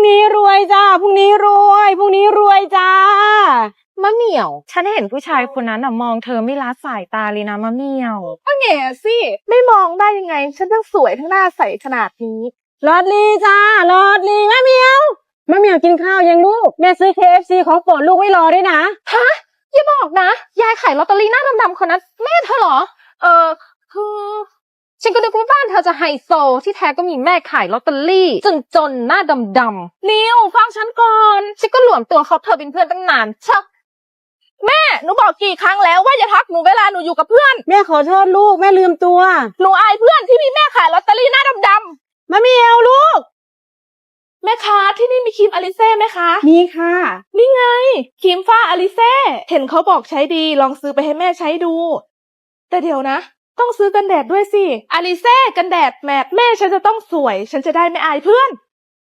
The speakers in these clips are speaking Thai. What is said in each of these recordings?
งนี้รวยจ้าพรุ่งนี้รวยพรุ่งนี้รวยจ้ามะเหมี่ยว ฉันเห็นผู้ชายคนนั้นอะมองเธอไม่ละสายตาเลยนะมะเหมี่ยวก็แง่สิ ไม่มองได้ยังไง ฉันทั้งสวยทั้งหน้าใสขนาดนี้ลอดลีจ้าลอดลีมะเหมียวมะเหมียวกินข้าวยังลูกแม่ซื้อ KFC ของโปรดลูกไว้รอด้วยนะอย่าบอกนะ ยายขายลอตเตอรี่หน้าดำๆคนนั้นแม่เธอเหรอ เออคือ ฉันก็นึกว่าบ้านเธอจะไฮโซ ที่แท้ก็มีแม่ขายลอตเตอรี่ จนๆหน้าดำๆนิวฟังฉันก่อน ฉันก็หลวมตัวเขาเธอเป็นเพื่อนตั้งนานเชะแม่หนูบอกกี่ครั้งแล้วว่าอย่าทักหนูเวลาหนูอยู่กับเพื่อน แม่ขอโทษลูกแม่ลืมตัว หนูอายเพื่อนที่มีแม่ขายลอตเตอรี่หน้าดำๆมะเหมียวลูก แม่ค้าที่นี่มีครีมอลิเซ่ไหมคะ มีค่ะ นี่ไงครีมฝ้าอลิเซ่ เห็นเขาบอกใช้ดีลองซื้อไปให้แม่ใช้ดู แต่เดี๋ยวนะ ต้องซื้อกันแดดด้วยสิอลิเซ่กันแดดแมทแม่ฉันจะต้องสวย ฉันจะได้ไม่อายเพื่อน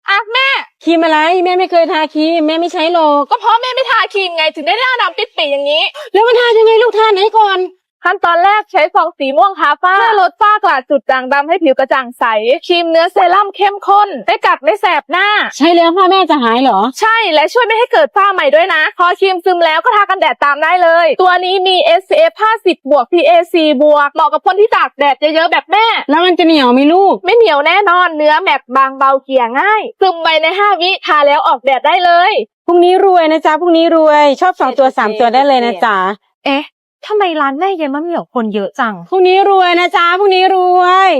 อะแม่ครีมอะไรแม่ไม่เคยทาครีมแม่ไม่ใช้หรอกก็เพราะแม่ไม่ทาครีมไงถึงได้หน้าดำปิดปีอย่างนี้ แล้วมันทายังไงลูกทาไหนก่อน ขั้นตอนแรกใช้ฟองสีม่วงทาฝ้าเพื่อลดฝ้ากระจุดด่างดำให้ผิวกระจ่างใส ครีมเนื้อเซรั่มเข้มข้น ไม่กัดไม่แสบหน้า ใช้แล้วพ่อแม่จะหายเหรอ ใช่และช่วยไม่ให้เกิดฝ้าใหม่ด้วยนะ พอครีมซึมแล้วก็ทากันแดดตามได้เลย ตัวนี้มี SPF 50 บวก PA 4บวกเหมาะกับคนที่ตากแดดเยอะๆแบบแม่ แล้วมันจะเหนียวไหมลูก ไม่เหนียวแน่นอนเนื้อแมตต์บางเบาเกลี่ยง่ายซึมไปใน 5 วิทาแล้วออกแดดได้เลยพรุ่งนี้รวยนะจ๊ะพรุ่งนี้รวยชอบสองตัวสามตัวได้เลยนะจ๊ะเอ๊ะ ทำไมร้านแม่เย็นมะเหมี่ยวคนเยอะจัง พรุ่งนี้รวยนะจ๊ะพรุ่งนี้รวย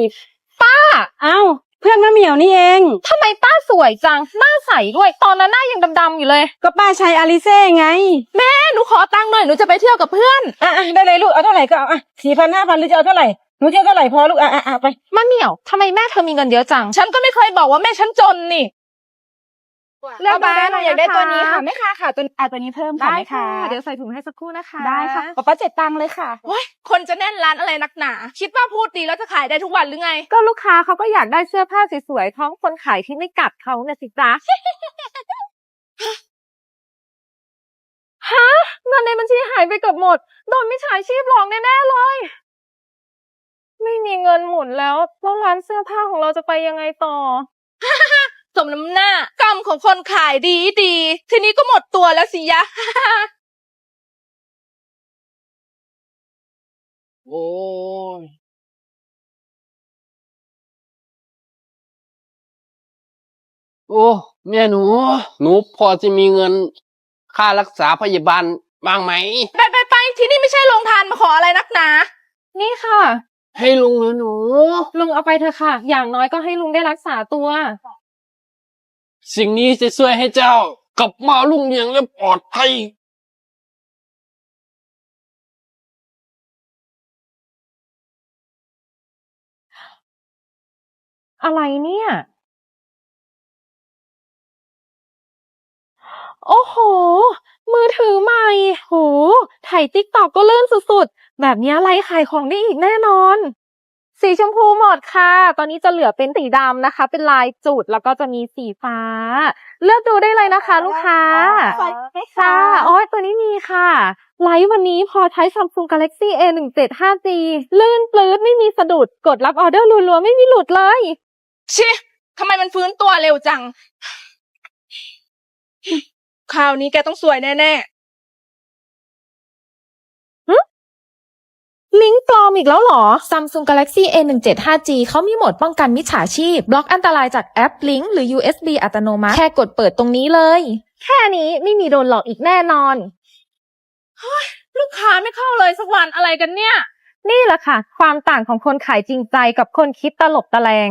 ป้า เอ้า เพื่อนมะเหมียวนี่เอง ทำไมป้าสวยจัง หน้าใสด้วย ตอนนั้นหน้ายังดำๆอยู่เลย ก็ป้าใช้อาลิเซ่ไง แม่หนูขอตังค์หน่อย หนูจะไปเที่ยวกับเพื่อน อะอะได้เลยลูก เอาเท่าไหร่ก็เอาอะสี่พันห้าพันหรือจะเอาเท่าไหร่ หนูจะเอาเท่าไหร่พอลูก อะอะอะไป มะเหมี่ยว ทำไมแม่เธอมีเงินเยอะจัง ฉันก็ไม่เคยบอกว่าแม่ฉันจนนี่ เลือกดูได้เลยอยากได้ตัวนี้นะคะค่ะแม่ค้าค่ะตัวอะตัวนี้เพิ่มค่ะได้แม่ค่ะค้าเดี๋ยวใส่ถุงให้สักครู่นะคะ ได้ค่ะป๊าป๊าเจ็ดตังค์เลยค่ะว้ยคนจะแน่นร้านอะไรนักหนา คิดว่าพูดดีแล้วจะขายได้ทุกวันหรือไง ก็ลูกค้าเขาก็อยากได้เสื้อผ้าสวยๆท้องคนขายที่ไม่กัดเขาเนี่ยสิจ๊ะฮะเงินในบัญชีหายไปเกือบหมดโดนมิจฉาชีพหลอกแน่ๆเลย ไม่มีเงินหมุนแล้วแล้วร้านเสื้อผ้าของเราจะไปยังไงต่อส มน้ำหน้ากรรมของคนขายดีดี ทีนี้ก็หมดตัวแล้วสิยะ โอ้ยโอ้แม่หนู หนูพอจะมีเงินค่ารักษาพยาบาลบ้างไหม ไปไปไปที่นี่ไม่ใช่โรงทานมาขออะไรนักหนา นี่ค่ะ ให้ลุงนะหนู ลุงเอาไปเถอะค่ะ อย่างน้อยก็ให้ลุงได้รักษาตัว สิ่งนี้จะช่วยให้เจ้ากลับมาลุ่งเรืองและปลอดภัย อะไรเนี่ย โอ้โห มือถือใหม่ โห ถ่ายติ๊กตอกก็เลื่อนสุดๆ แบบนี้ไลฟ์ขายของได้อีกแน่นอน สีชมพูหมดค่ะ ตอนนี้จะเหลือเป็นสีดำนะคะ เป็นลายจุดแล้วก็จะมีสีฟ้า เลือกดูได้เลยนะคะ ลูกค้าค่ะอ๋อตัวนี้มีค่ะ ไลฟ์วันนี้พอใช้ Samsung Galaxy A17 5G ลื่นปลื้ดไม่มีสะดุด กดรับออเดอร์รัวๆ ไม่มีหลุดเลย ชิทำไมมันฟื้นตัวเร็วจัง คราวนี้แกต้องสวยแน่ ลิงก์ปลอมอีกแล้วเหรอ Samsung Galaxy A17 5G เขามีโหมดป้องกันมิจฉาชีพ บล็อกอันตรายจากแอปลิงก์หรือ USB อัตโนมัติ แค่กดเปิดตรงนี้เลย แค่นี้ไม่มีโดนหลอกอีกแน่นอนๆลูกค้าไม่เข้าเลยสักวันอะไรกันเนี่ย นี่แหละค่ะ ความต่างของคนขายจริงใจกับคนคิดตลบตะแลง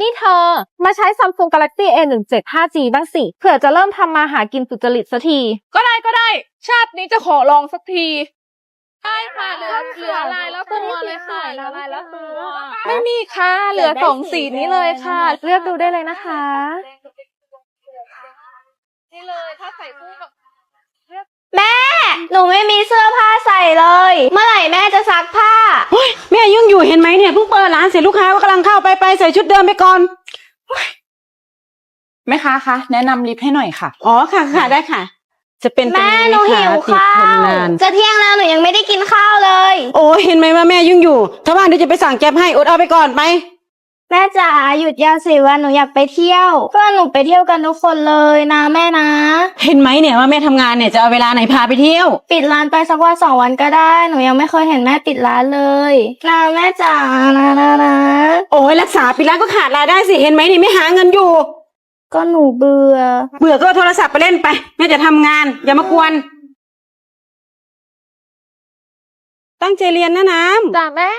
นี่เธอ มาใช้ Samsung Galaxy A17 5G บ้างสิ เผื่อจะเริ่มทำมาหากินสุจริตสักที ก็ได้ก็ได้ ชาตินี้จะขอลองสักที ได้ค่ะเหลือเหลือลายแล้วตัวเลยค่ะเหลือลายแล้วตัวไม่มีค่ะ เหลือสองสีนี้เลยค่ะ เลือกดูได้เลยนะคะ นี่เลยถ้าใส่คู่กับหนูไม่มีเสื้อผ้าใส่เลย เมื่อไหร่แม่จะซักผ้าแม่ยุ่งอยู่เห็นไหมเนี่ยเพิ่งเปิดร้านเสร็จลูกค้าก็กำลังเข้าไปไปใส่ชุดเดิมไปก่อนแม่ค้าคะแนะนำลิฟต์ให้หน่อยค่ะ อ๋อค่ะค่ะได้ค่ะ จะเป็นตัวแม่นี้หนูไหมหิคะวติดข้าทนว นาน จะเที่ยงแล้วหนูยังไม่ได้กินข้าวเลย โอ้เห็นไหมว่าแม่ยุ่งอยู่ ถ้าว่างเดี๋ยวจะไปสั่งแก๊บให้อดเอาไปก่อนไป แม่จ๋าหยุดยาวสิวันหนูอยากไปเที่ยว เพื่อนหนูไปเที่ยวกันทุกคนเลยนะแม่นะ เห็นไหมเนี่ยว่าแม่ทำงานเนี่ยจะเอาเวลาไหนพาไปเที่ยว ปิดร้านไปสักวันสองวันก็ได้หนูยังไม่เคยเห็นแม่ปิดร้านเลยนะแม่จ๋านะนะนะโอ้ยรักษาปิดร้านก็ขาดรายได้สิเห็นไหมนี่ไม่หาเงินอยู่ ก็หนูเบื่อ เบื่อก็เอาโทรศัพท์ไปเล่นไป แม่จะทำงาน อย่ามากวน ตั้งใจเรียนนะน้ำ จ้าแม่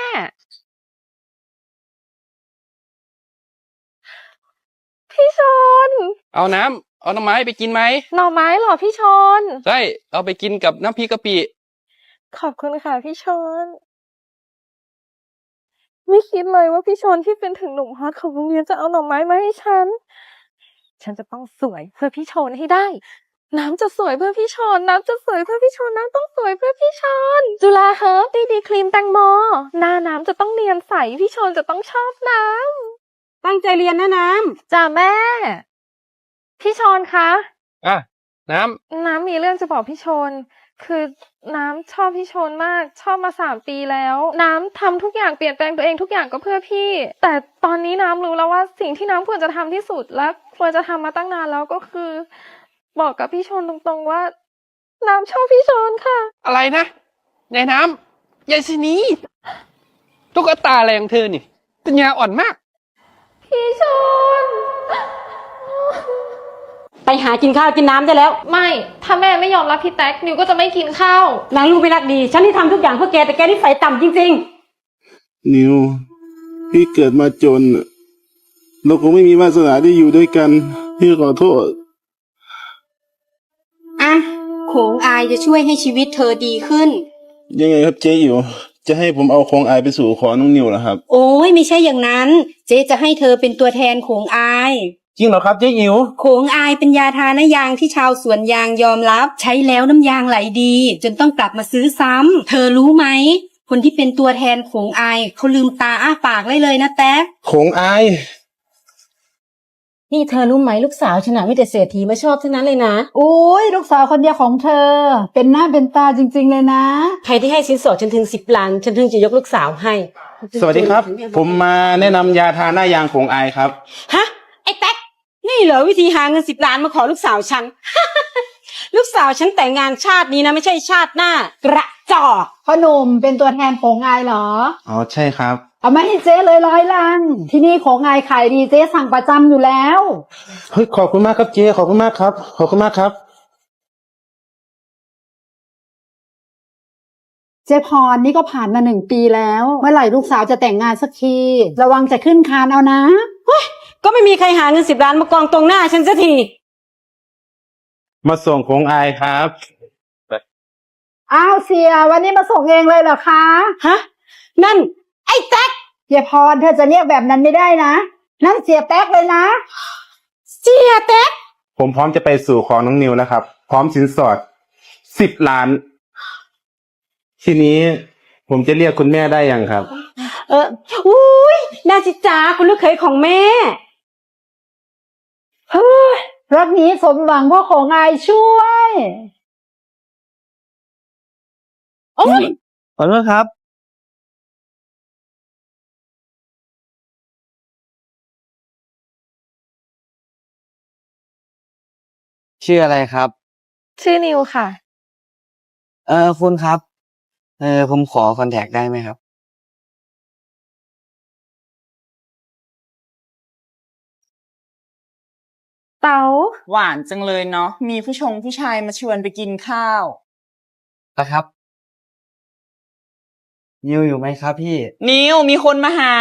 พี่ชน เอาน้ำเอาน้ำไม้ไปกินไหมหน่อไม้เหรอพี่ชน ใช่เอาไปกินกับน้ำพริกกะปิขอบคุณค่ะพี่ชน ไม่คิดเลยว่าพี่ชนที่เป็นถึงหนุ่มฮอตของโรงเรียนจะเอาหน่อไม้มาให้ฉัน ฉันจะต้องสวยเพื่อพี่ชนให้ได้ น้ำจะสวยเพื่อพี่ชน น้ำจะสวยเพื่อพี่ชน น้ำต้องสวยเพื่อพี่ชน จุฬาเฮิร์บดีดีครีมแตงโม หน้าน้ำจะต้องเนียนใส พี่ชนจะต้องชอบน้ตั้งใจเรียนนะน้ำจ้าแม่ พี่ชนคะ อะ น้ำ น้ำมีเรื่องจะบอกพี่ชน คือน้ำชอบพี่ชนมากชอบมาสามปีแล้ว น้ำทำทุกอย่างเปลี่ยนแปลงตัวเองทุกอย่างก็เพื่อพี่ แต่ตอนนี้น้ำรู้แล้วว่าสิ่งที่น้ำควรจะทำที่สุดและควรจะทำมาตั้งนานแล้วก็คือ บอกกับพี่ชนตรงๆว่า น้ำชอบพี่ชนค่ะ อะไรนะยายน้ำยายสินีตุ๊กตาอะไรของเธอนี่ปัญญาอ่อนมาก พี่ชนำ ไปหากินข้าวกินน้ำได้แล้ว ไม่ ถ้าแม่ไม่ยอมรับพี่แท็กนิวก็จะไม่กินข้าว นางลูกไม่รักดี ฉันที่ทำทุกอย่างเพื่อแกแต่แกนิสัยต่ำจริง นิว พี่เกิดมาจน เราคงไม่มีวาสนาได้อยู่ด้วยกัน พี่ขอโทษ อะโขงอายจะช่วยให้ชีวิตเธอดีขึ้น ยังไงครับเจ๊อิ๋วจะให้ผมเอาของอายไปสู่ขอน้องนิวเหรอครับ โอ้ยไม่ใช่อย่างนั้น เจ๊จะให้เธอเป็นตัวแทนโขงอาย จริงเหรอครับเจ๊อิ๋วโขงอายเป็นยาทาน้ายางที่ชาวสวนยางยอมรับ ใช้แล้วน้ำยางไหลดี จนต้องกลับมาซื้อซ้ำ เธอรู้ไหม คนที่เป็นตัวแทนโขงอายเขาลืมตาอ้าปากเลยเลยนะแต๊กของอายๆนี่เธอรู้ไหมลูกสาวฉันน่ะไม่แต่เศรษฐีมาชอบทั้งนั้นเลยนะ โอ้ยลูกสาวคนเดียวของเธอ เป็นหน้าเป็นตาจริง ๆ เลยนะ ใครที่ให้สินสอดฉันถึงสิบล้านฉันถึงจะยกลูกสาวให้สวัสดีครับ ผมมาแนะนำยาทาหน้ายางของอายครับ ฮะไอ้แต๊ก นี่เหรอวิธีหาเงินสิบล้านมาขอลูกสาวฉัน ลูกสาวฉันแต่งงานชาตินี้นะไม่ใช่ชาติหน้ากระจอกพ่อหนุ่มเป็นตัวแทนของอายเหรอ อ๋อใช่ครับ เอามาให้เจ๊เลยร้อยลัง ที่นี่ของอายขายดีเจ๊สั่งประจำอยู่แล้ว เฮ้ยขอบคุณมากครับเจ๊ขอบคุณมากครับ ขอบคุณมากครับ เจ๊พรนี่ก็ผ่านมาหนึ่งปีแล้ว เมื่อไหร่ลูกสาวจะแต่งงานสักที ระวังจะขึ้นคานเอานะ ก็ไม่มีใครหาเงินสิบล้านมากองตรงหน้าฉันสักที มาส่งของอายครับอ้าวเสีย วันนี้มาส่งเองเลยเหรอคะฮะ นั่น ไอ้แต๊กเจ๊พรเธอจะเรียกแบบนั้นไม่ได้นะ นั่นเสียแป๊กเลยนะ เสียแต๊กผมพร้อมจะไปสู่ขอน้องนิวแล้วครับ พร้อมสินสอดสิบล้าน ทีนี้ผมจะเรียกคุณแม่ได้ยังครับ เอออุ้ยน่าจิจ้าคุณลูกเขยของแม่เฮ้ย รักนี้สมหวังเพราะของอายช่วยโอ้ยขอโทษครับ ชื่ออะไรครับ ชื่อนิวค่ะ เออคุณครับ เออผมขอคอนแทคได้ไหมครับ เต๋าหวานจังเลยเนาะมีผู้ชงผู้ชายมาชวนไปกินข้าว นะครับ นิวอยู่ไหมครับพี่ นิวมีคนมาหา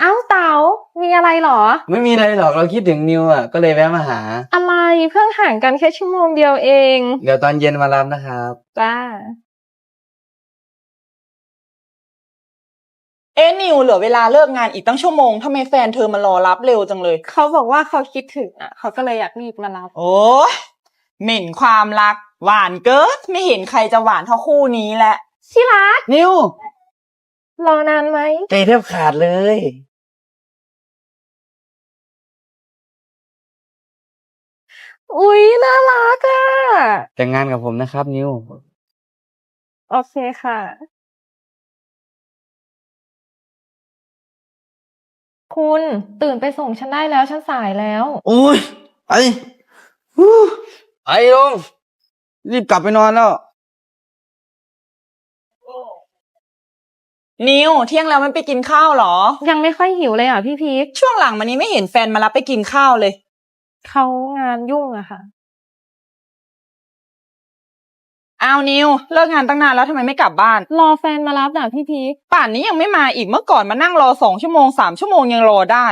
เอ้าเต๋ามีอะไรเหรอ ไม่มีอะไรหรอกเราคิดถึงนิวอะก็เลยแวะมาหา อะไรเพิ่งห่างกันแค่ชั่วโมงเดียวเอง เดี๋ยวตอนเย็นมารับนะครับ จ้า เอ๊ะนิวเหลือเวลาเลิกงานอีกตั้งชั่วโมงทำไมแฟนเธอมารอรับเร็วจังเลย เขาบอกว่าเขาคิดถึงอะ เขาก็เลยอยากรีบมารับ โอ้ยเหม็นความรัก หวานเกินไม่เห็นใครจะหวานเท่าคู่นี้แหละชิรักนิวรอนานไหมใจแทบขาดเลย อุ๊ยน่ารักอะแต่งงานกับผมนะครับนิว โอเคค่ะ คุณตื่นไปส่งฉันได้แล้วฉันสายแล้ว โอ้ยไอ้ฮู้ไอ้ลงรีบกลับไปนอนแล้ว นิวเที่ยงแล้วไม่ไปกินข้าวเหรอ ยังไม่ค่อยหิวเลยอะพี่พีคช่วงหลังมานี้ไม่เห็นแฟนมารับไปกินข้าวเลย เขางานยุ่งอะค่ะ อ้าวนิวเลิกงานตั้งนานแล้วทำไมไม่กลับบ้าน รอแฟนมารับน่ะพี่พีคป่านนี้ยังไม่มาอีกเมื่อก่อนมานั่งรอสองชั่วโมงสามชั่วโมงยังรอได้